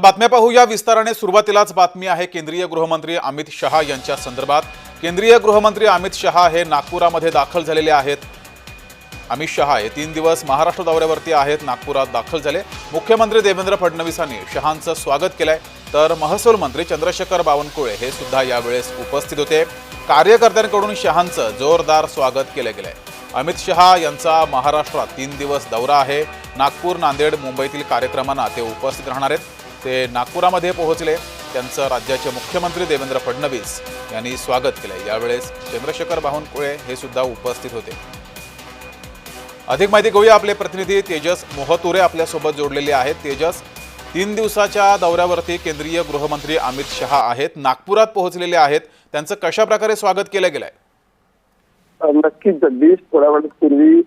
बातम्या पाहूया विस्ताराने सुरुवातीलाच बातमी आहे केंद्रीय गृहमंत्री अमित शहा यांच्या संदर्भात. केंद्रीय गृहमंत्री अमित शहा हे नागपुरामध्ये दाखल झालेले आहेत. अमित शहा हे तीन दिवस महाराष्ट्र दौऱ्यावरती आहेत नागपुरात दाखल झाले. मुख्यमंत्री देवेंद्र फडणवीसांनी शहांचं स्वागत केलंय. तर महसूल मंत्री चंद्रशेखर बावनकुळे हे सुद्धा यावेळेस उपस्थित होते. कार्यकर्त्यांकडून शहांचं जोरदार स्वागत केलं गेलंय. अमित शहा यांचा महाराष्ट्रात तीन दिवस दौरा आहे. नागपूर नांदेड मुंबईतील कार्यक्रमांना ते उपस्थित राहणार आहेत. ते नागपुरामध्ये पोहोचले. त्यांचं राज्याचे मुख्यमंत्री देवेंद्र फडणवीस यांनी स्वागत केलंय. यावेळेस चंद्रशेखर बावनकुळे हे सुद्धा उपस्थित होते. अधिक माहिती घेऊया आपले प्रतिनिधी तेजस मोहतुरे आपल्यासोबत जोडलेले आहेत. तेजस तीन दिवसाच्या दौऱ्यावरती केंद्रीय गृहमंत्री अमित शहा आहेत. नागपुरात पोहोचलेले आहेत. त्यांचं कशा प्रकारे स्वागत केलं गेलंय? नक्कीच जगदीश थोड्या वेळापूर्वी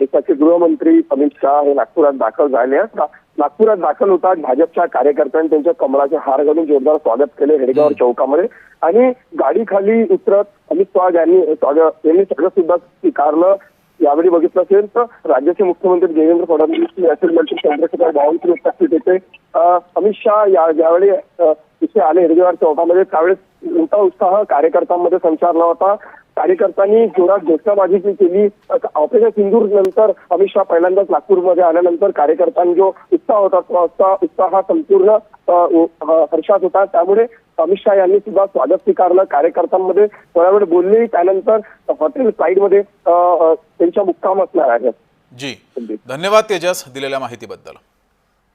देशाचे गृहमंत्री अमित शहा हे नागपुरात दाखल झाले आहेत ना- नागपुरात दाखल होतात भाजपच्या कार्यकर्त्यांनी त्यांच्या कमळाचे हार घालून जोरदार स्वागत केले हेडगावर चौकामध्ये. आणि गाडी खाली उतरत अमित शहा यांनी स्वागत यांनी सगळं सुद्धा स्वीकारलं. यावेळी बघितलं असेल तर राज्याचे मुख्यमंत्री देवेंद्र फडणवीस महसूल मंत्री चंद्रशेखर बावनकुळे उपस्थित होते. अमित शहा या ज्यावेळी इथे आले हेडगेवार चौकामध्ये. त्यावेळेस मोठा उत्साह कार्यकर्त्यांमध्ये संचारला होता. कार्यकर्त्यांनी जोरात घोषणाबाजी जी केली ऑपरेशन सिंदूर नंतर अमित शहा पहिल्यांदाच नागपूरमध्ये आल्यानंतर कार्यकर्त्यांनी जो उत्साह होता तो उत्साह उत्साह हा संपूर्ण हर्षात होता. त्यामुळे अमित शहा यांनी सुद्धा स्वागत स्वीकारलं. कार्यकर्त्यांमध्ये थोड्या वेळ बोलले त्यानंतर हॉटेल साईडमध्ये त्यांच्या मुक्काम असणार आहे. जी. धन्यवाद तेजस दिलेल्या माहितीबद्दल.